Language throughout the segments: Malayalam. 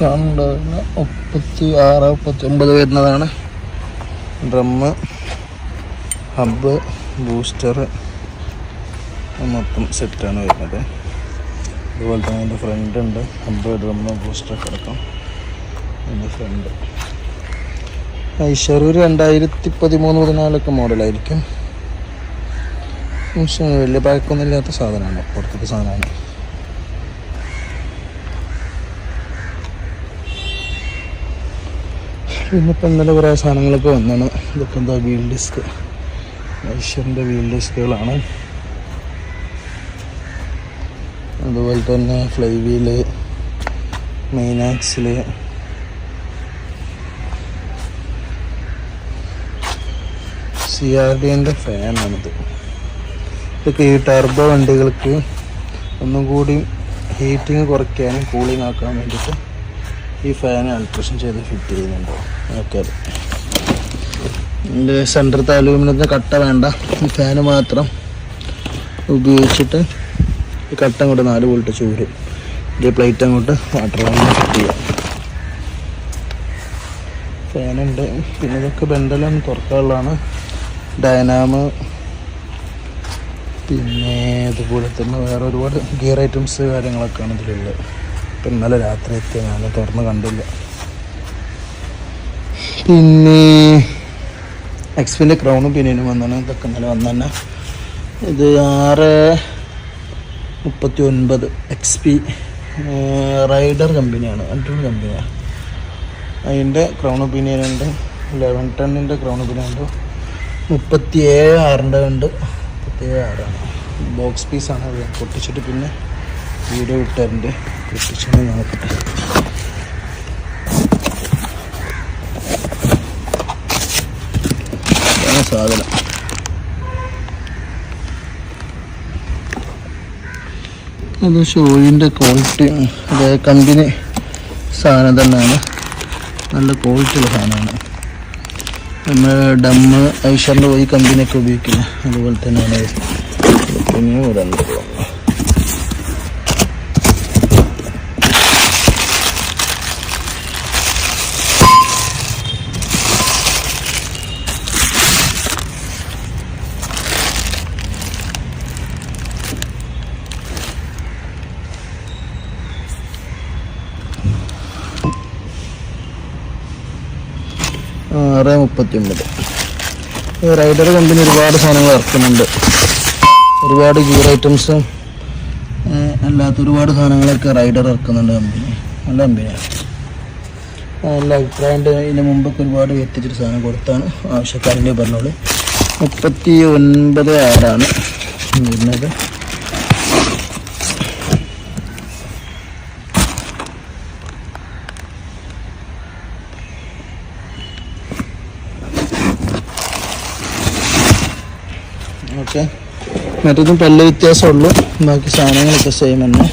കണ്ട്? മുപ്പത്തി ആറ് മുപ്പത്തി ഒമ്പത് വരുന്നതാണ്. ഡ്രമ്മ് ഹബ്ബ് ബൂസ്റ്റർ മൊത്തം സെറ്റാണ് വരുന്നത്. അതുപോലെ തന്നെ എന്റെ ഫ്രണ്ട് ഉണ്ട്. ഹബ്ബ് ഡ്രമ്മ് ബൂസ്റ്ററൊക്കെ അടക്കം എന്റെ ഫ്രണ്ട് ഒരു രണ്ടായിരത്തി പതിമൂന്ന് പതിനാലൊക്കെ മോഡലായിരിക്കും. വലിയ പാക്കൊന്നും ഇല്ലാത്ത സാധനമാണ്. പുറത്തത്തെ സാധനമാണ്. പിന്നെ ഇപ്പം ഇന്നലെ കുറേ സാധനങ്ങളൊക്കെ വന്നാണ്. ഇതൊക്കെ എന്താ വീൽ ഡിസ്ക് ഐശ്വറിന്റെ വീൽ ഡിസ്കുകളാണ് അതുപോലെ തന്നെ fly wheel main C R D എന്റെ ഫാനാണിത് ഇതൊക്കെ ഈ ടർബോ വണ്ടികൾക്ക് ഒന്നും കൂടി ഹീറ്റിംഗ് കുറയ്ക്കാനും കൂളിംഗ് ആക്കാൻ വേണ്ടിയിട്ട് ഈ ഫാൻ അൾട്രേഷൻ ചെയ്ത് ഫിറ്റ് ചെയ്യുന്നുണ്ടോ. ഓക്കെ. ഇതിന്റെ സെന്ററത്തെ അലൂമിനിയത്തിന്റെ കട്ട വേണ്ട. ഈ ഫാന് മാത്രം ഉപയോഗിച്ചിട്ട് ഈ കട്ട അങ്ങോട്ട് നാല് വോൾട്ട് ചൂര് ഈ പ്ലേറ്റ് അങ്ങോട്ട് വാട്ടർ വാങ്ങി ഫിറ്റ് ചെയ്യാം. ഫാനുണ്ട് പിന്നെ ഇതൊക്കെ ബെൻഡലും തുറക്കാനുള്ളതാണ്. ഡയനാമ് പിന്നെ അതുപോലെ തന്നെ വേറെ ഒരുപാട് ഗിയർ ഐറ്റംസ് കാര്യങ്ങളൊക്കെയാണ് ഇതിലുള്ളത്. ഇപ്പം ഇന്നലെ രാത്രി എത്തിയ ഞാൻ തുറന്ന് കണ്ടില്ല. പിന്നെ എക്സ്പിന്റെ ക്രൗണും പിന്നീനും വന്നാണ് ഇതൊക്കെ ഇന്നലെ വന്ന തന്നെ ഇത് ആറ് മുപ്പത്തി ഒൻപത് എക്സ് പി റൈഡർ കമ്പനിയാണ് അടിപൊളി കമ്പനിയാണ് അതിന്റെ ക്രൗൺ ഒപ്പീനിയനുണ്ട് ലെവൻ ടണ്ണിന്റെ ക്രൗൺ ഒപ്പീനിയൻ ഉണ്ട് മുപ്പത്തി ഏഴ് ആറിന്റെ ഉണ്ട്. മുപ്പത്തി ഏഴ് ആറാണ്. ബോക്സ് പീസാണ് പൊട്ടിച്ചിട്ട് പിന്നെ വീഡിയോ ഇട്ടതിന്റെ പൊട്ടിച്ചിട്ട് നോക്കട്ടെ സാധനം. അത് ഷൂവിന്റെ ക്വാളിറ്റി അത് കമ്പനി സാധനം തന്നെയാണ്. നല്ല ക്വാളിറ്റിയുള്ള സാധനമാണ്. നമ്മൾ ഡമ്മ് ഐഷറിന്റെ പോയി കമ്പനിയൊക്കെ ഉപയോഗിക്കുന്നത്. അതുപോലെ തന്നെയാണ്. പിന്നെ രണ്ട് ആറ് മുപ്പത്തി ഒമ്പത് റൈഡർ കമ്പനി ഒരുപാട് സാധനങ്ങൾ ഇറക്കുന്നുണ്ട്. ഒരുപാട് ഗിയർ ഐറ്റംസും അല്ലാത്ത ഒരുപാട് സാധനങ്ങളൊക്കെ റൈഡർ ഇറക്കുന്നുണ്ട് കമ്പനി. നല്ല കമ്പനിയാണ് നല്ല അഭിപ്രായമുണ്ട്. ഇതിന് മുമ്പൊക്കെ ഒരുപാട് എത്തിച്ചൊരു സാധനം കൊടുത്താണ്. ആവശ്യക്കാരന്റെ പറഞ്ഞോളൂ. മുപ്പത്തി ഒൻപത് ആറാണ് വരുന്നത്? ഓക്കെ. മറ്റൊന്നും പല്ല വ്യത്യാസമുള്ളൂ. ബാക്കി സാധനങ്ങളൊക്കെ സെയിം തന്നെ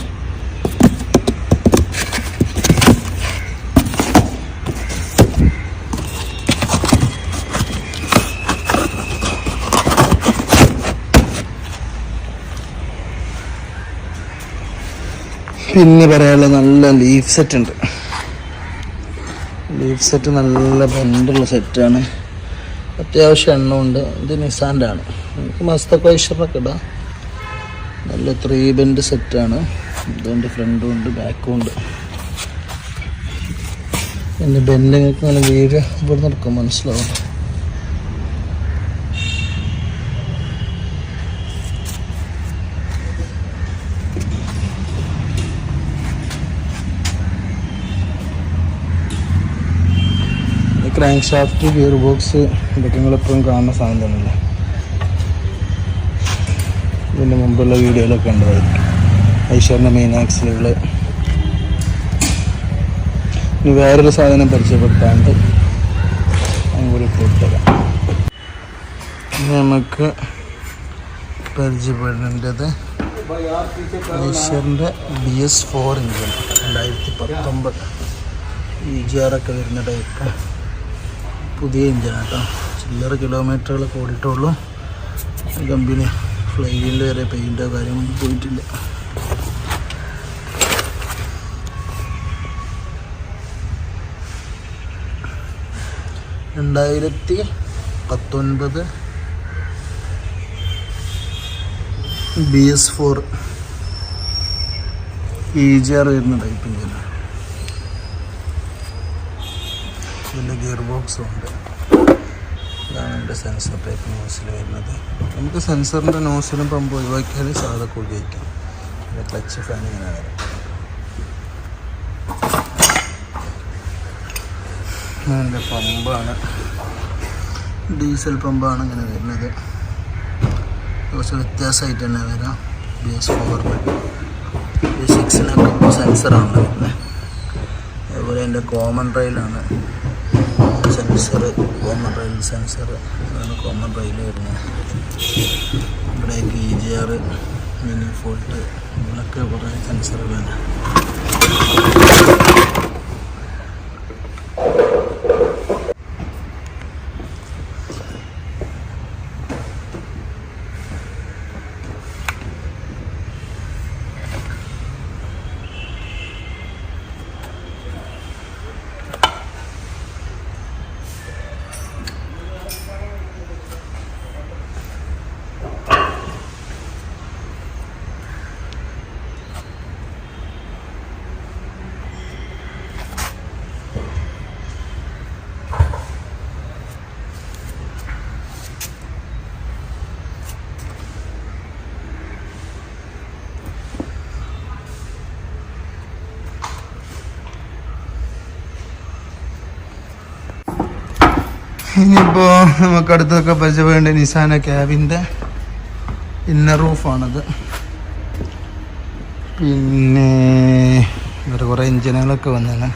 പിന്നെ പറയാനുള്ള നല്ല ലീഫ് സെറ്റ് ഉണ്ട്. ലീഫ് സെറ്റ് നല്ല ബെൻഡുള്ള സെറ്റാണ് അത്യാവശ്യം എണ്ണമുണ്ട് ഇത് നിസാന്റെ ആണ്. നമുക്ക് മസ്തക്ക വൈഷറൊക്കെ ഇടാം. നല്ല ത്രീ ബെൻഡ് സെറ്റാണ് ഇതുകൊണ്ട് ഫ്രണ്ടും ഉണ്ട് ബാക്കും ഉണ്ട്. എന്റെ ബെൻഡിങ്ങൾക്ക് നല്ല വീര് ഇവിടെ നടക്കും മനസ്സിലാവും. ക്രാങ്ക് ഷാഫ്റ്റ് ഗിയർ ബോക്സ് ഇതൊക്കെ നിങ്ങളെപ്പോഴും കാണുന്ന സാധനം തന്നെയല്ലേ? ഇതിന്റെ മുമ്പുള്ള വീഡിയോയിലൊക്കെ ഉണ്ടായിരിക്കും ഐശ്വറിന്റെ മെയിൻ ആക്സിലുകൾ ഇനി വേറൊരു സാധനം പരിചയപ്പെടുത്താണ്ട് അതും കൂടി ഇട്ടുതരാം നമുക്ക് പരിചയപ്പെടേണ്ടത് ഐശ്വറിന്റെ ബി എസ് ഫോർ ഇഞ്ചിൻ രണ്ടായിരത്തി പത്തൊമ്പത് ഇ ജി ആറൊക്കെ വരുന്ന ടൈപ്പ് പുതിയ ഇഞ്ചിനാട്ടോ ചില്ലറ കിലോമീറ്ററുകൾ കൂടിയിട്ടുള്ളൂ കമ്പനി ഫ്ലൈ വരെ പെയിന്റോ കാര്യങ്ങളൊന്നും പോയിട്ടില്ല. രണ്ടായിരത്തി പത്തൊൻപത് B S four E G R വരുന്ന ടൈപ്പിന്റെ ഗിയർ ബോക്സും ഉണ്ട്. എന്റെ സെൻസർ ടൈപ്പ് നോസിൽ വരുന്നത്. നമുക്ക് സെൻസറിന്റെ നോസിലും പമ്പ് ഒഴിവാക്കിയാൽ സാധാ ഉപയോഗിക്കാം പിന്നെ ക്ലച്ച് ഫാൻ ഇങ്ങനെ വരാം. അതിന്റെ പമ്പാണ്. ഡീസൽ പമ്പാണ് ഇങ്ങനെ വരുന്നത്. കുറച്ച് വ്യത്യാസമായിട്ട് തന്നെ വരാം. ബി എസ് ഫോറിന് ബി സിക്സിനൊക്കെ സെൻസറാണ് വരുന്നത്. അതുപോലെ എന്റെ കോമൺ റെയിലാണ്. സെൻസർ കോമൺ റെയിൽ സെൻസർ അതാണ് കോമൺ റെയിൽ വരുന്നത്. ഇവിടെ ഗി ജി ആർ മിനി ഫോൾട്ട് ഇവിടെയൊക്കെ കുറേ സെൻസറുകളാണ്. ഇനിയിപ്പോൾ നമുക്ക് അടുത്തൊക്കെ പരിചയപ്പെടേണ്ട നിസാന ക്യാബിന്റെ ഇന്നർ റൂഫാണത് പിന്നെ വേറെ കുറേ എഞ്ചിനുകളൊക്കെ വന്നതാണ്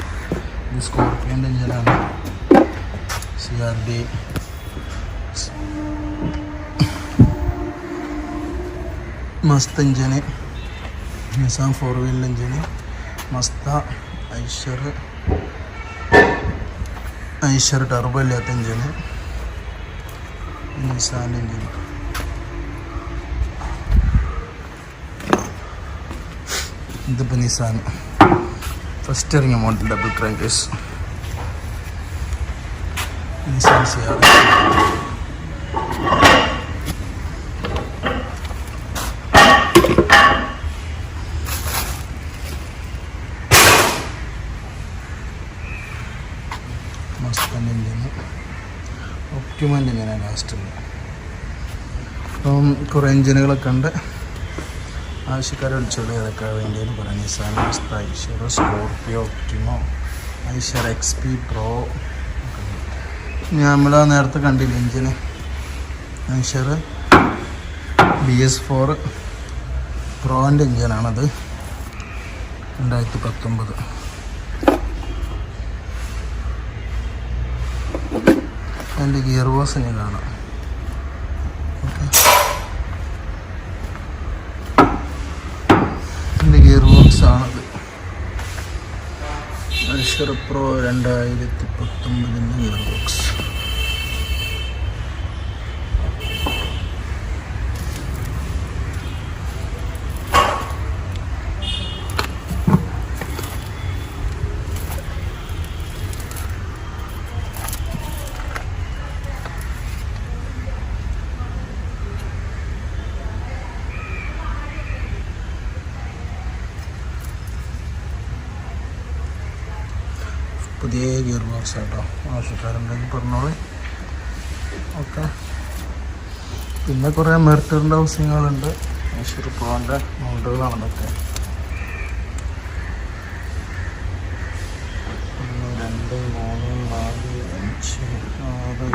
ഇത് സ്കോർപ്പിയോന്റെ എഞ്ചിനാണ്. C R D Mazda engine. Nissan four wheeler engine. Mazda Eicher. Eicher turbo ഇല്ലാത്ത എഞ്ചിന് നിസാൻ എഞ്ചിൻ ഇതിപ്പോൾ നിസാൻ ഫസ്റ്റ് ഇറങ്ങിയ മോഡൽ ഡബിൾ ക്രാങ്കേഴ്സ് നിസാൻ സി ആർ മസ്തന്റെ എഞ്ചിന് ഒക്യുമെന്റ് എഞ്ചിനാണ് ലാസ്റ്റുള്ളത് അപ്പം കുറേ എഞ്ചിനുകളൊക്കെ ഉണ്ട്. ആവശ്യക്കാരെ വിളിച്ചോളൂ. ഏതൊക്കെ വേണ്ടിയെന്ന് പറയാം Nissan Mazda Scorpio Optimo Eicher X P pro നമ്മൾ നേരത്തെ കണ്ടില്ല engine? Eicher B S four പ്രോന്റെ എഞ്ചിനാണത്. രണ്ടായിരത്തി പത്തൊമ്പത്. അതിന്റെ ഗിയർ ബോക്സ് ഇനി കാണാം. ഇതിന്റെ ഗിയർ ബോക്സ് ആണത്. ഐഷർ പ്രോ രണ്ടായിരത്തി പത്തൊമ്പതിന്റെ ഗിയർ ബോക്സ്. പുതിയ ഗിയർ ബോക്സ് കേട്ടോ ആവശ്യക്കാരുണ്ടെങ്കിൽ പറഞ്ഞോളൂ. ഓക്കെ. പിന്നെ കുറേ മെർട്ടറിന്റെ ഹൗസിങ്ങുകളുണ്ട്. മൈസൂർ പ്രോന്റെ മൗണ്ടുകളാണ് രണ്ട് മൂന്ന് നാല് അഞ്ച് ആറ്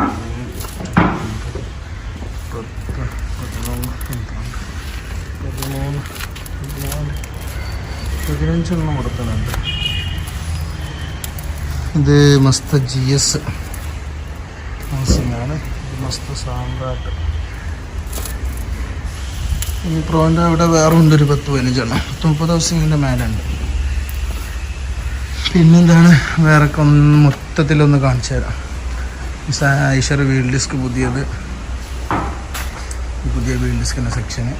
പത്ത് പതിനൊന്ന് പതിമൂന്ന് പതിനാല് പതിനഞ്ചെണ്ണം കൊടുക്കുന്നുണ്ട്. ഇത് മസ്ത ജി എസ് ഹൗസിംഗാണ് ഇത് മസ്ത സാമ്രാട്ട്. ഈ പ്രോന്റെ അവിടെ വേറെ ഉണ്ട് ഒരു പത്ത് പതിനഞ്ചെണ്ണം. പത്ത് മുപ്പത് ഹൗസിങ്ങിന്റെ മേലുണ്ട്. പിന്നെന്താണ്? വേറെ ഒന്ന് മൊത്തത്തിലൊന്ന് കാണിച്ചു തരാം. ഐഷർ വീൽ ഡിസ്ക് പുതിയത്. പുതിയ വീൽ ഡിസ്കിന്റെ സെക്ഷന്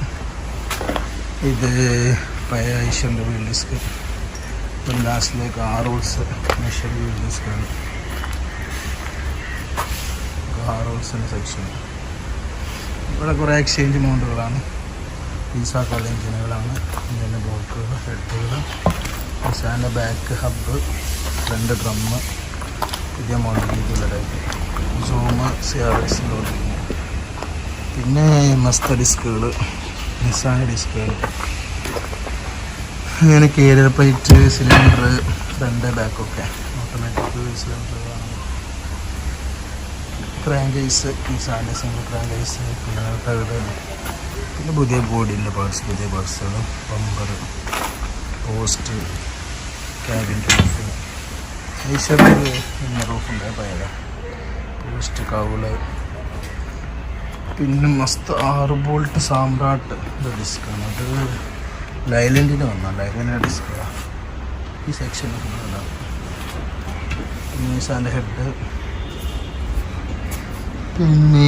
ഇത് പഴയ ഐഷറിന്റെ വീൽ ഡിസ്ക് ഇപ്പം ലാസ്റ്റിലേക്ക് ആ റോൾസ് മെഷർ വീൽ ഡിസ്കാണ് റോൾസിന്റെ സെക്ഷൻ. ഇവിടെ കുറേ എക്സ്ചേഞ്ച് മൗണ്ടുകളാണ്. പീസാക്കുള്ള എഞ്ചിനുകളാണ് ഇതിന്റെ ബ്ലോക്കുകൾ ഹെഡുകൾ നിസാന്റെ ബാക്ക് ഹബ്ബ് ഫ്രണ്ട് ഡ്രമ്മ് പുതിയ മോഡൽ രീതിയിലുള്ള ടൈപ്പ് സൂമ് സി ആർ എക്സിന്റെ പിന്നെ മസ്ത ഡിസ്കുകൾ നിസാന ഡിസ്കുകൾ അങ്ങനെ കേരള പ്ലേറ്റ് സിലിണ്ടർ ഫ്രണ്ട് ബാക്കൊക്കെ ഓട്ടോമാറ്റിക് സിലിണ്ടർ ക്രാങ്കൈസ് ഈ സാധനം സിംഗിൾ ക്രാങ്കൈസ് പിന്നെ തകിട് പിന്നെ പുതിയ ബോഡിന്റെ പാർട്സ് പുതിയ പാർട്സുകൾ ബമ്പർ പോസ്റ്റ് ക്യാബിൻ റൂഫ് ഈശ്വരൊരു റൂഫുണ്ട് പയല പോസ്റ്റ് കൗൾ പിന്നെ മസ്ത് ആറ് ബോൾട്ട് സാമ്രാട്ട് ഡിസ്ക്കാണ് അത് ലൈലൻഡിന് വന്ന ലൈലൻഡിന്റെ ഡിസ്ക്കാണ് ഈ സെക്ഷൻ മീസാന്റെ ഹെഡ് പിന്നെ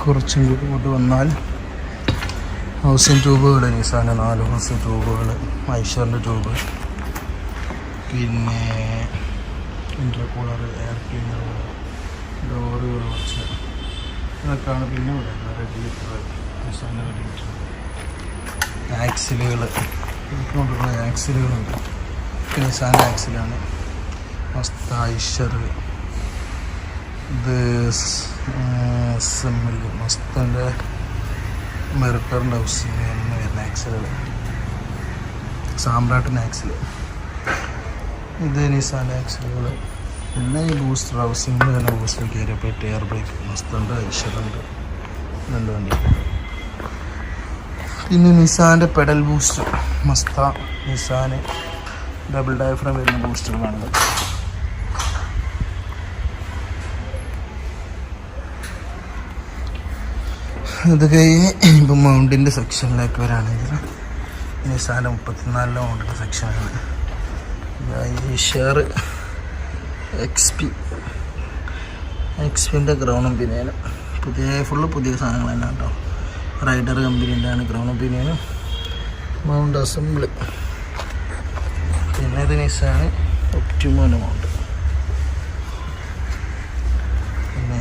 കുറച്ചും കൂടി ഇങ്ങോട്ട് വന്നാൽ ഹൗസിൻ ട്യൂബുകൾ നിസാന്റെ നാല് ഹൗസിംഗ് ട്യൂബുകൾ ഐഷറിന്റെ ട്യൂബ് പിന്നെ ഇന്റർകൂളർ എയർ ക്ലീനർ ഡോറുകൾ കുറച്ച് ഇതൊക്കെയാണ് പിന്നെ ഇവിടെ റെഡിയേറ്റർ നിസാന്റെ റെഗുലേറ്റർ ആക്സിലുകൾ കൊണ്ടുള്ള ആക്സിലുകളുണ്ട് നിസാന്റെ ആക്സിലാണ് മസ്തായിഷർ ഇത് സെമ്മിൽ മസ്തന്റെ മെറിട്ടറിന്റെ ഹൗസ് എന്ന് വരുന്ന ആക്സിലുകൾ സാമ്രാട്ടിന്റെ ആക്സിൽ ഇത് നിസാൻ ആക്സിലുകൾ പിന്നെ ഈ ബൂസ്റ്റർ ഹൗസിങ്ങിൽ തന്നെ ബൂസ്റ്റർ കയറിയപ്പോൾ എയർ ബ്രേക്ക് മസ്തുണ്ട് ഐഷറുണ്ട് രണ്ട് വണ്ടി പിന്നെ നിസാന്റെ pedal booster Mazda Nissan. Double diaphragm വരുന്ന ബൂസ്റ്ററുകളാണിത് അത് കഴിഞ്ഞ് ഇപ്പം മൗണ്ടിന്റെ സെക്ഷനിലേക്ക് വരാണെങ്കിൽ നിസാന മുപ്പത്തിനാലിലെ മൗണ്ടിന്റെ സെക്ഷനാണ്. ഷെയർ എക്സ് പി. എക്സ് പിന്റെ ഗ്രൗണ്ടും പിന്നെ പുതിയ ഫുള്ള് പുതിയ സാധനങ്ങൾ തന്നെ കേട്ടോ. റൈഡർ കമ്പനീന്റെ ക്രൗൺ ഒപ്പീനിയനും മൗണ്ട് അസംബ്ലി പിന്നെ ഇത് നിസാണ് ഒപ്റ്റിമോന മൗണ്ട് പിന്നെ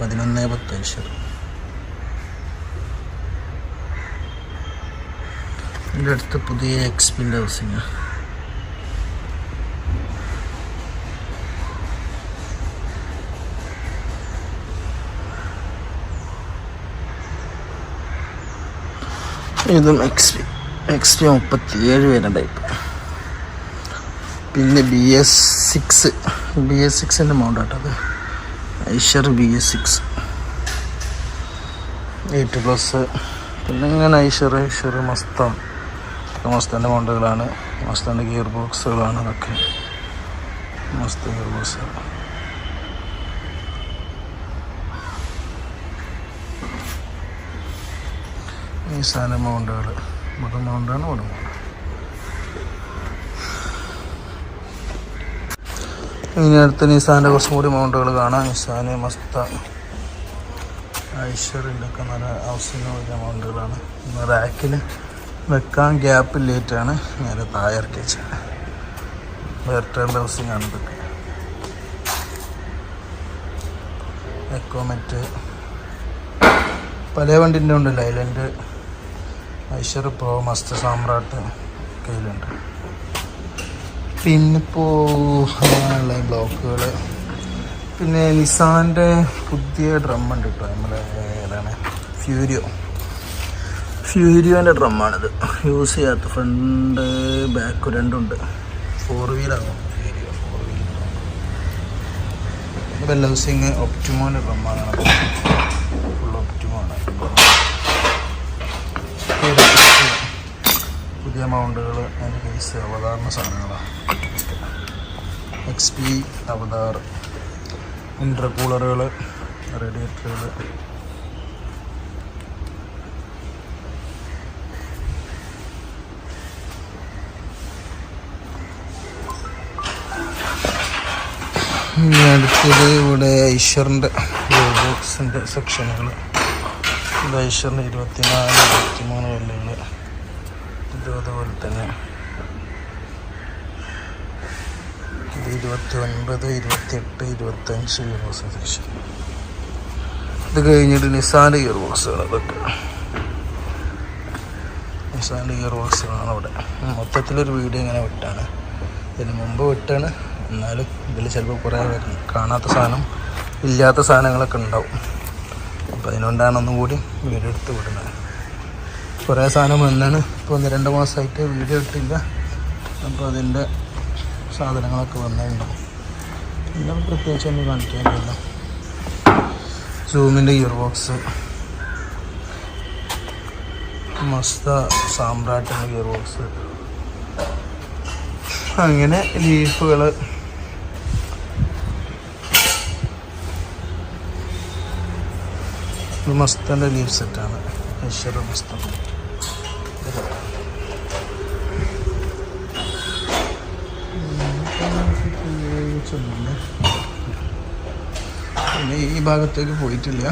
പതിനൊന്ന് പത്ത് ലക്ഷം എന്റെ അടുത്ത് പുതിയ എക്സ്പിന്റെ ഇതും എക്സ് പി എക്സ് പി മുപ്പത്തിയേഴ് വരുന്ന ടൈപ്പ് പിന്നെ B S six B S സിക്സിന്റെ mount ആട്ടത് Eicher B S six eight plus പിന്നെ ഇങ്ങനെ ഐഷർ ഐഷർ മസ്താൻ. മസ്താന്റെ മൗണ്ടുകളാണ് മസ്താന്റെ ഗിയർ ബോക്സുകളാണ് അതൊക്കെ മസ്ത ഗിയർ ബോക്സ് ഈ സാധനം മൗണ്ടുകൾ. ഇവിടെ മൗണ്ടാണ് ഇവിടെ മൗണ്ട് ഇനി അടുത്ത് നിസാന്റെ കുറച്ചും കൂടി മൗണ്ടുകൾ കാണാം. നിസാന് മസ്ത ഐശ്വറിന്റെ നല്ല ഹൗസിന് വലിയ മൗണ്ടുകളാണ്. റാക്കിൽ വെക്കാൻ ഗ്യാപ്പ് ഇല്ലേറ്റാണ് നേരെ താഴെ ഇറക്കി വെച്ചത്. ഹൗസിങ് ഹൗസിംഗ് ആണ് ഇതൊക്കെ. എക്കോമെറ്റ് പല വണ്ടിന്റെ ഉണ്ടല്ലോ ലൈലൻഡ് ഐശ്വർ പ്രോ മസ്ത് സാമ്രാട്ട് കയ്യിലുണ്ട്. പിന്നിപ്പോൾ അങ്ങനെയുള്ള ബ്ലോക്കുകൾ പിന്നെ നിസാന്റെ പുതിയ ഡ്രം ഉണ്ട് കേട്ടോ നമ്മളെ ഏതാണ്? ഫ്യൂരിയോ. ഫ്യൂരിയോന്റെ ഡ്രമ്മാണിത്. യൂസ് ചെയ്യാത്ത ഫ്രണ്ട് ബാക്ക് രണ്ടുണ്ട്. Four വീലാകും Furio four wheel bell housing ഒപ്റ്റിമോന്റെ ഡ്രമ്മാണ് ഫുൾ ഒപ്റ്റിമോണ് പുതിയ മൗണ്ടുകൾ അതിന്റെ കേസ് അവതാറിന്റെ സാധനങ്ങളാണ് എക്സ് പി അവതാർ ഇന്റർകൂളറുകൾ റേഡിയേറ്ററുകൾ ഇനി അടുത്തത് ഇവിടെ ഐശ്വറിന്റെ ബോക്സിന്റെ സെക്ഷനുകൾ ഇത് ഐശ്വറിന്റെ ഇരുപത്തിനാല് ഇരുപത്തിമൂന്ന് വെല്ലുകൾ ഇത് അതുപോലെ തന്നെ ഇത് ഇരുപത്തി ഒൻപത് ഇരുപത്തിയെട്ട് ഇരുപത്തഞ്ച് സെക്ഷൻ ഇത് കഴിഞ്ഞിട്ട് നിസാന്റെ ഇയർ ബോക്സുകൾ അതൊക്കെ. നിസാന്റെ ഇയർ ബോക്സുകളാണ് അവിടെ. മൊത്തത്തിലൊരു വീഡിയോ ഇങ്ങനെ വിട്ടാണ്. ഇതിന് മുമ്പ് വിട്ടാണ്. എന്നാലും ഇതിൽ ചിലപ്പോൾ കുറേ കാണാത്ത സാധനം ഇല്ലാത്ത സാധനങ്ങളൊക്കെ ഉണ്ടാവും. അപ്പോൾ അതിനുകൊണ്ടാണ് ഒന്നും കൂടി വീടെടുത്ത് വിടുന്നത്. കുറേ സാധനം വന്നാണ് ഇപ്പോൾ ഒന്ന് രണ്ട് മാസമായിട്ട് വീഡിയോ ഇട്ടില്ല. അപ്പോൾ അതിന്റെ സാധനങ്ങളൊക്കെ വന്നിട്ടുണ്ടാവും പിന്നെ പ്രത്യേകിച്ച് ഒന്നും കാണിക്കാനില്ല സൂമിന്റെ ഇയർ ബോക്സ് മസ്ത സാമ്രാട്ടിന്റെ ഇയർ ബോക്സ് അങ്ങനെ ലീഫുകൾ മസ്തന്റെ ലീഫ് സെറ്റാണ് ഐശ്വര്യ മസ്ത പിന്നെ ഈ ഭാഗത്തേക്ക് പോയിട്ടില്ല.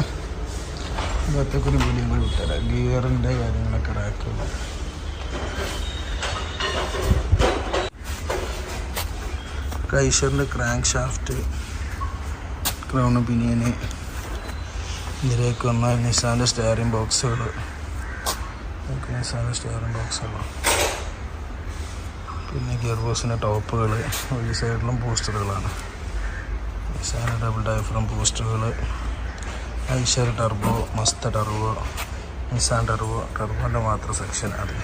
ഈ ഭാഗത്തേക്ക് ഒരു വീഡിയോ കൂടി വിട്ടുതരാം ഗിയറിന്റെ കാര്യങ്ങളൊക്കെ റാക്കുള്ള കൈഷറിന്റെ ക്രാങ്ക് ഷാഫ്റ്റ് ക്രൗൺ പിനിയന് ഇതിലേക്ക് വന്ന നിസാന്റെ സ്റ്റെയറിംഗ് ബോക്സുകൾ ഓക്കെ നിസാന്റെ സ്റ്റെയറിംഗ് ബോക്സുകൾ പിന്നെ ഗിയർ ബോക്സിന്റെ ടോപ്പുകൾ ഒരു സൈഡിലും പോസ്റ്ററുകളാണ് നിസാന ഡബിൾ ഡയഫ്രം പോസ്റ്ററുകൾ Eicher turbo മസ്ത turbo Nissan turbo ടർബോന്റെ മാത്രം സെക്ഷൻ അത്.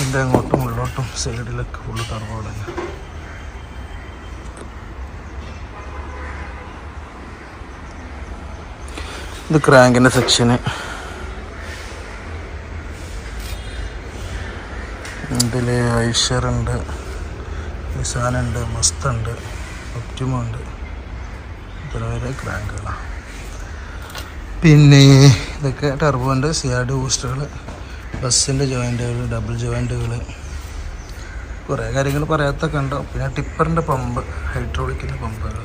ഇതിന്റെ അങ്ങോട്ടും ഉള്ളോട്ടും സൈഡിലൊക്കെ ഫുള്ള് ടർബോ തന്നെ ഇത് ക്രാങ്കിന്റെ സെക്ഷന്. ഇതിൽ ഐഷറുണ്ട് നിസാനുണ്ട് മസ്തുണ്ട് ഒപ്റ്റിമുണ്ട്. ഇത്ര ക്രാങ്കുകളാണ് പിന്നെ ഇതൊക്കെ ടർബോന്റെ സിയാഡ് ബൂസ്റ്ററുകൾ ബസ്സിന്റെ ജോയിന്റുകൾ ഡബിൾ ജോയിന്റുകൾ കുറേ കാര്യങ്ങൾ പറയാത്തൊക്കെ ഉണ്ടാവും പിന്നെ ടിപ്പറിന്റെ പമ്പ് ഹൈഡ്രോളിക്കിന്റെ പമ്പുകൾ.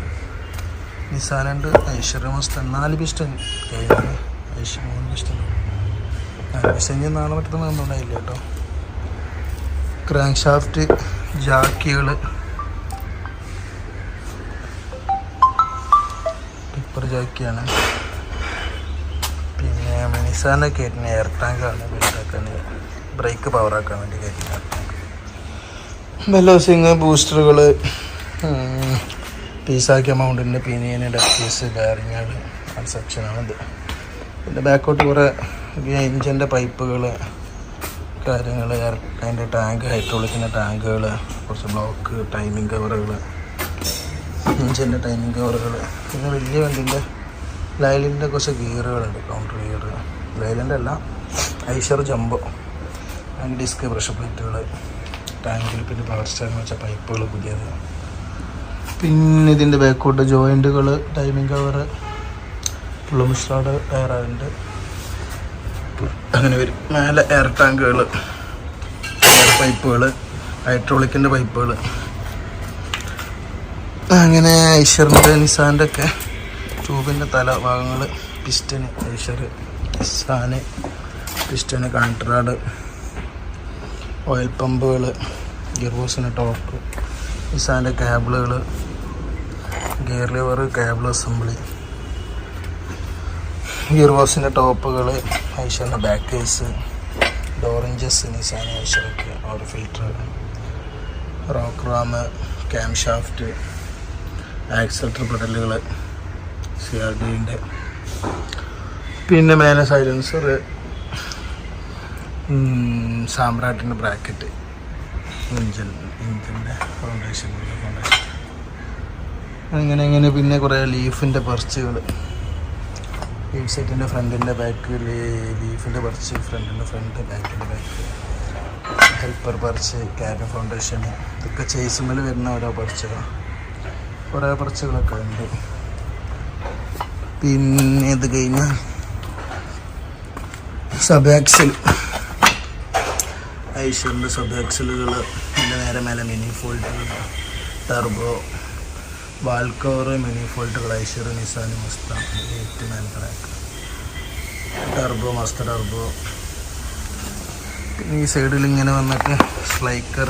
നിസാനുണ്ട് ഐശ്വര്യ മസ്തൻ നാല് പിസ്റ്റൻ. കഴിഞ്ഞു ഐശ്വര്യ മൂന്ന് പിസ്റ്റൻ. നാല് പിസ്റ്റൻ നാളെ പറ്റുന്ന ഒന്നുണ്ടായില്ല കേട്ടോ. Crank shaft ജാക്കികൾ. ജാക്കിയാണ് പിന്നെ മിനിസാറിനെ കയറ്റിന് എയർ ടാങ്കാണ് ബിൽഡാക്കാൻ ബ്രേക്ക് പവറാക്കാൻ വേണ്ടി കയറ്റിന് എയർ ടാങ്ക് ബൂസ്റ്ററുകൾ പീസാക്കിയ മൗണ്ടിന്റെ പിനിയന് ഡസ്റ്റീസ് ബാരിങ്ങുകൾ ആ സെക്ഷനാണിത് പിന്നെ ബാക്കോട്ട് കുറേ എഞ്ചിന്റെ പൈപ്പുകൾ കാര്യങ്ങൾ അതിന്റെ ടാങ്ക് ഹൈഡ്രോളിക്കിന്റെ ടാങ്കുകൾ കുറച്ച് ബ്ലോക്ക് ടൈമിംഗ് കവറുകൾ എഞ്ചിന്റെ ടൈമിംഗ് കവറുകൾ പിന്നെ വലിയ വണ്ടിന്റെ ലൈലിന്റെ കുറച്ച് ഗിയറുകളുണ്ട് കൗണ്ടർ ഗിയർ ലൈലിന്റെ അല്ല ഐഷർ ജംബോ അതിന്റെ ഡിസ്ക് പ്രഷർ പ്ലേറ്റുകൾ ടാങ്കിൽ പിന്നെ പവർ സ്റ്റാൻഡ് വെച്ച പൈപ്പുകൾ പുതിയത്. പിന്നെ ഇതിന്റെ ബാക്കോട്ട് ജോയിന്റുകൾ ടൈമിംഗ് കവർ പ്ലുമിസ്ട്രാഡ് എയർ ആയിട്ട് അങ്ങനെ വരും. മേലെ എയർ ടാങ്കുകൾ എയർ പൈപ്പുകൾ ഹൈഡ്രോളിക്കിന്റെ പൈപ്പുകൾ അങ്ങനെ ഐഷറിന്റെ നിസാന്റെ ഒക്കെ ട്യൂബിന്റെ തല ഭാഗങ്ങൾ പിസ്റ്റന് ഐഷർ നിസാന് പിസ്റ്റന് കൺട്രാഡ് ഓയിൽ പമ്പുകൾ ഗിയർബോസിന്റെ ടോപ്പ് നിസാന്റെ കേബിളുകൾ ഗിയർ ലിവർ കേബിൾ അസംബ്ലി ഗിയർബോസിന്റെ ടോപ്പുകൾ ഐഷറിന്റെ ബാക്ക് കേസ് ഡോറഞ്ചസ് നിസാൻ ഐഷറൊക്കെ ഓർ filter rock Ram cam shaft ആക്സൽട്ടർ പെഡലുകൾ സി ആർ ഡിന്റെ പിന്നെ മേലെ സൈലൻസർ സാമ്രാട്ടിന്റെ ബ്രാക്കറ്റ് ഇഞ്ചൻ ഇഞ്ചിന്റെ ഫൗണ്ടേഷൻ ഫൗണ്ടേഷൻ അങ്ങനെ അങ്ങനെ പിന്നെ കുറേ ലീഫിന്റെ പർച്ചുകൾ ലീഫ് സെറ്റിന്റെ ഫ്രണ്ടിന്റെ ബാക്ക് ലീഫിന്റെ പറിച്ച് ഫ്രണ്ടിന്റെ ഫ്രണ്ട് ബാക്കിന്റെ ബാക്ക് ഹെൽപ്പർ പറിച്ച് ക്യാബിൻ ഫൗണ്ടേഷൻ ഇതൊക്കെ ചേസുമ്മൽ വരുന്ന ഓരോ പറിച്ചുകൾ കുറേ പറച്ചുകളൊക്കെ ഉണ്ട്. പിന്നെ ഇത് കഴിഞ്ഞ് സബാക്സിൽ ഐഷറിന്റെ സബാക്സിലുകൾ എന്റെ നേരെ മേലെ മിനി ഫോൾട്ടുകൾ ടർബോ വാൽക്കോർ മിനി ഫോൾട്ടുകൾ Eicher Nissan മസ്ത eight man track turbo മസ്ത turbo പിന്നെ ഈ സൈഡിൽ ഇങ്ങനെ വന്നിട്ട് സ്ലൈക്കർ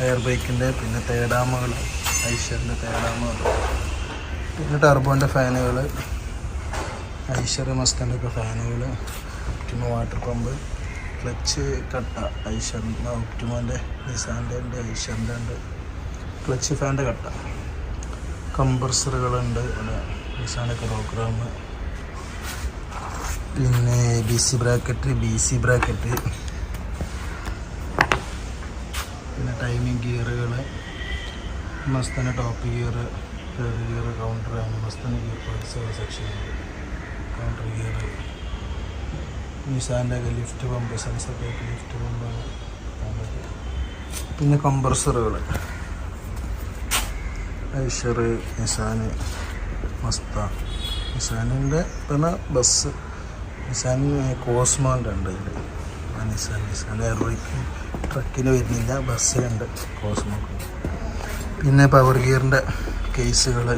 എയർ ബൈക്കിന്റെ പിന്നെ തേടാമകൾ ഐശ്വറിന്റെ തേടാമകൾ പിന്നെ ടർബോന്റെ ഫാനുകൾ ഐഷർ മസ്തന്റെ ഒക്കെ ഫാനുകൾ ഒപ്റ്റിമ വാട്ടർ പമ്പ് ക്ലച്ച് കട്ട ഐഷറിന്റെ ഒപ്റ്റിമോന്റെ നിസാന്റെ ഉണ്ട് ഐഷറിന്റെ ഉണ്ട്. ക്ലച്ച് ഫാന്റെ കട്ട. കംപ്രസറുകളുണ്ട് ഇവിടെ നിസാനൊക്കെ പ്രോഗ്രാം പിന്നെ B C bracket B C bracket പിന്നെ ടൈമിംഗ് ഗിയറുകൾ മസ്തന top gear third gear counter മസ്തന gear parts section counter gear നിസാന്റെ lift pump sensor lift പമ്പാണ് പിന്നെ കംപ്രസറുകൾ ഐഷർ നിസാൻ മസ്ത. നിസാനിന്റെ പിന്നെ ബസ് നിസാൻ കോസ്മോന്റെ ഉണ്ട് നിസാൻ നിസാൻ എയർബൈക്ക് ട്രക്കിന് വരുന്നില്ല ബസ്സിലുണ്ട്. കോസ്മോക്ക് പിന്നെ പവർ ഗിയറിന്റെ കേസുകൾ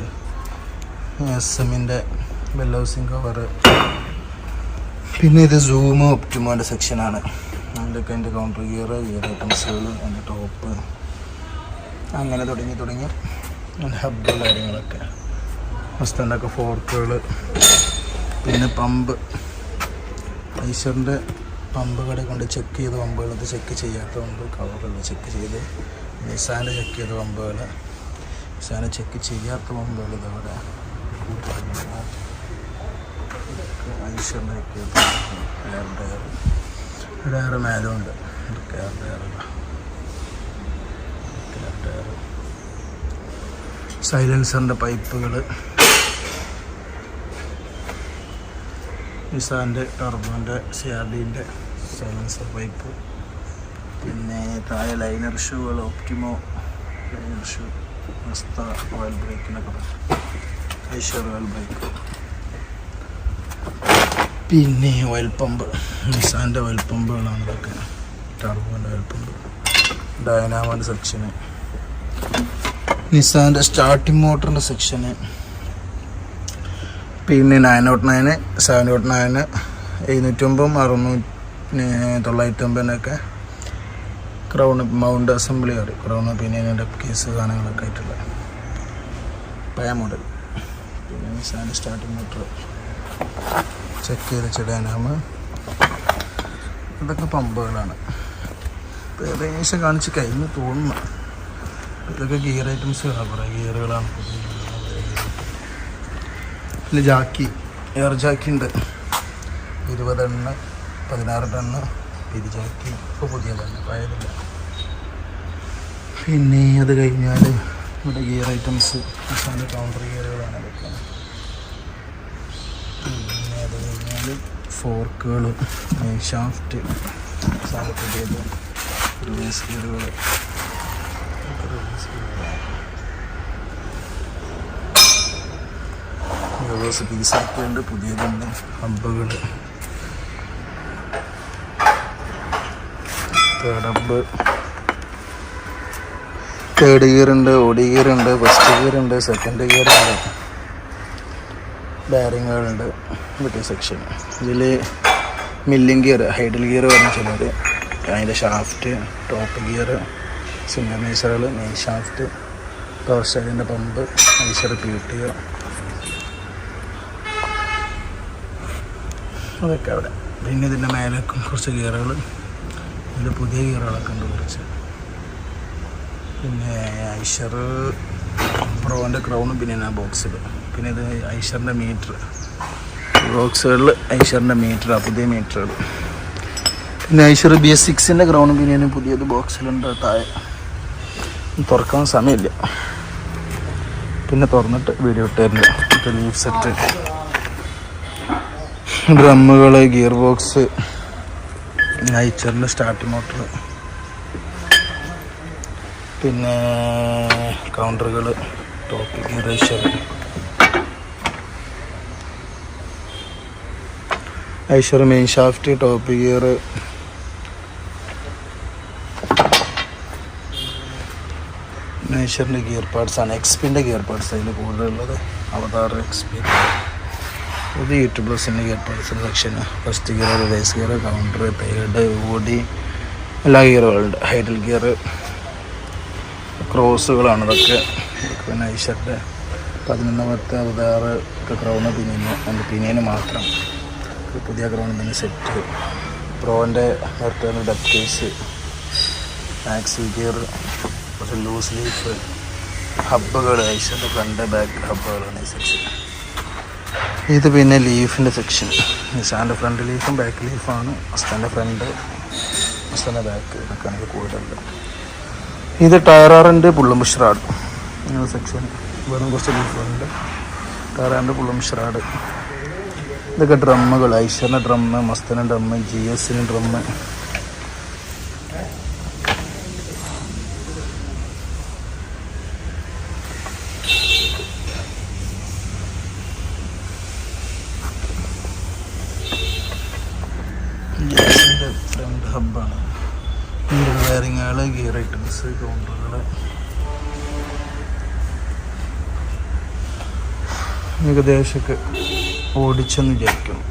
എസ് എമ്മിന്റെ ബെൽ ഹൗസിങ് കവറ് പിന്നെ ഇത് സൂം ഒപ്റ്റിമോന്റെ സെക്ഷനാണ് അതിലൊക്കെ എന്റെ കൗണ്ടർ ഗിയർ ഗിയർ ഐറ്റംസുകൾ എന്റെ ടോപ്പ് അങ്ങനെ തുടങ്ങി തുടങ്ങി. ഹബ്ബ് കാര്യങ്ങളൊക്കെ. മസ്തന്റെ ഒക്കെ ഫോർക്കുകൾ പിന്നെ പമ്പ് ഐശ്വറിന്റെ പമ്പ് കടയിൽ കൊണ്ട് ചെക്ക് ചെയ്ത പമ്പുകളത് ചെക്ക് ചെയ്യാത്ത പമ്പ് കവറുകൾ ചെക്ക് ചെയ്ത് മിസാന ചെക്ക് ചെയ്ത പമ്പുകൾ നിസാന ചെക്ക് ചെയ്യാത്ത പമ്പുകൾ ഇതവിടെ ഐശ്വറിന്റെ ചെക്ക് മേലുണ്ട് സൈലൻസറിന്റെ പൈപ്പുകൾ നിസാന്റെ ടർബോന്റെ സി ആർ സൈലൻസർ പൈപ്പ് പിന്നെ താഴെ ലൈനർ ഷൂകൾ ഓപ്റ്റിമോ ലൈനർ ഷൂ മസ്ത ഓയിൽ ബ്രേക്കിനൊക്കെ ഐഷർ ഓയിൽ ബ്രേക്ക് പിന്നെ ഓയിൽ പമ്പ് നിസാന്റെ ഓയിൽ പമ്പുകളാണ് ഇതൊക്കെ. ടർബോന്റെ ഓയിൽ പമ്പ് ഡയനാമോന്റെ സെക്ഷന് നിസാന്റെ സ്റ്റാർട്ടിംഗ് മോട്ടറിന്റെ സെക്ഷന് പിന്നെ nine not nine seven not നയന് എഴുന്നൂറ്റമ്പതും അറുന്നൂറ്റി തൊള്ളായിരത്തമ്പതിനൊക്കെ ക്രൗൺ മൗണ്ട് അസംബ്ലി കയറി ക്രൗൺ പിന്നെ അതിന്റെ കേസ് സാധനങ്ങളൊക്കെ ആയിട്ടുള്ള പഴയ മോഡൽ പിന്നെ സാധനം സ്റ്റാർട്ടിംഗ് മോട്ടർ ചെക്ക് ചെയ്ത് ചിടാനാമ ഇതൊക്കെ പമ്പുകളാണ്. ഏകദേശം കാണിച്ച് കഴിഞ്ഞ് തോന്നുന്നു. ഇതൊക്കെ ഗിയർ ഐറ്റംസ് ഐറ്റംസുകളാണ് കുറേ. ഗിയറുകളാണ് പിന്നെ ജാക്കി എയർ ജാക്കി ഉണ്ട്. ഇരുപത് പതിനാറെണ്ണ പതിനാറ് പിരിജാക്കി ഇപ്പോൾ പുതിയതാണ് പഴയതില്ല. പിന്നെ അത് കഴിഞ്ഞാൽ ഇവിടെ ഗിയർ ഐറ്റംസ് അവസാന കൗണ്ടർ ഗിയറുകളാണ് അതൊക്കെ. പിന്നെ അത് കഴിഞ്ഞാൽ ഫോർക്കുകൾ ഷാഫ്റ്റ് സാധനം പുതിയത് ഗിയറുകൾ റിവേഴ്സ് ഗിയറുകളാണ് റിവേഴ്സ് പീസ് ഉണ്ട് പുതിയതുണ്ട്. ഹബ്ബുകൾ. തേർഡ് ഹബ്ബ് തേർഡ് ഗിയർ ഉണ്ട് ഓടി ഗിയർ ഉണ്ട് ഫസ്റ്റ് ഗിയർ ഉണ്ട് സെക്കൻഡ് ഗിയർ ഉണ്ട്. ബാരിങ്ങുകളുണ്ട് മറ്റേ സെക്ഷൻ ഇതിൽ മില്ലിംഗ് ഗിയർ ഹൈഡൽ ഗിയർ പറഞ്ഞ ചിലർ അതിന്റെ ഷാഫ്റ്റ് ടോപ്പ് ഗിയർ സിംഗനൈസറുകൾ മെയിൻ ഷാഫ്റ്റ് പവർ സ്റ്റൈലിന്റെ പമ്പ് ഐസർ പി ടി അതൊക്കെ അവിടെ. പിന്നെ ഇതിന്റെ മേലേക്കും കുറച്ച് ഗിയറുകൾ ഇതിൽ പുതിയ ഗിയറുകളൊക്കെ ഉണ്ട് കുറച്ച്. പിന്നെ ഐഷർ പ്രോന്റെ ക്രൗണും പിന്നെ ബോക്സിൽ പിന്നെ ഇത് ഐഷറിന്റെ മീറ്റർ. ബോക്സുകളിൽ ഐഷറിന്റെ മീറ്ററാണ് പുതിയ മീറ്ററുകൾ. പിന്നെ ഐഷർ ബി എസ് സിക്സിന്റെ ഗ്രൗണ്ടും പിന്നെ പുതിയത് ബോക്സിലുണ്ട് താഴെ. തുറക്കാൻ സമയമില്ല. പിന്നെ തുറന്നിട്ട് വീഡിയോ ഇട്ടായിരുന്നു ലീഫ് സെറ്റ് ഡ്രമ്മുകൾ ഗിയർ ബോക്സ് നൈച്ചറിന്റെ സ്റ്റാർട്ട് മോട്ടർ പിന്നെ കൗണ്ടറുകൾ top gear Eicher main shaft top gear ഐഷറിന്റെ gear പാർട്സാണ് എക്സ്പിന്റെ ഗിയർ പാർട്സ് അതിൽ കൂടുതലുള്ളത്. അവതാർ എക്സ്പി ഇത് യൂട്യൂബ് പ്ലസിന്റെ gear parts section first gear reverse gear counter പേഡ് ഓടി എല്ലാ ഗിയറുകളുണ്ട് ഹൈഡൽ ഗിയർ ക്രോസുകളാണ് ഇതൊക്കെ. പിന്നെ ഐഷറിന്റെ പതിനൊന്നാമത്തെ അവതാറ് ക്രൗണ് പിന്നിന്. അതിന്റെ പിന്നീന് മാത്രം. പുതിയ ക്രൗൺ തന്നെ സെറ്റ് പ്രോന്റെ റിട്ടേൺ ഡെപ് കേസ് മാക്സി ഗിയർ കുറച്ച് ലൂസ് ലീഫ് ഹബ്ബുകൾ ഐഷറിന്റെ ഫ്രണ്ട് ബാക്ക് ഹബ്ബുകളാണ് ഈ സെക്ഷൻ ഇത് പിന്നെ ലീഫിന്റെ സെക്ഷൻ. നിസാന്റെ ഫ്രണ്ട് ലീഫും ബാക്ക് ലീഫാണ് അസ്താന്റെ ഫ്രണ്ട് അസ്താന്റെ ബാക്ക് ഇതൊക്കെയാണ് ഇത് കൂടുതലുള്ളത്. ഇത് ടയറാറിന്റെ പുള്ളുംബുഷ്റാട് ഇങ്ങനെ സെക്ഷൻ വെറും കുറച്ച് ലീഫുണ്ട് ടയറാറിന്റെ പുള്ളുംബുഷ്റാട് ഇതൊക്കെ ഡ്രമ്മുകൾ. ഐശ്വറിന്റെ ഡ്രമ്മ് മസ്തന ഡ്രമ്മ് ജി എസിന്റെ ഡ്രമ്മ്. ഏകദേശമൊക്കെ ഓടിച്ചെന്ന് വിചാരിക്കണം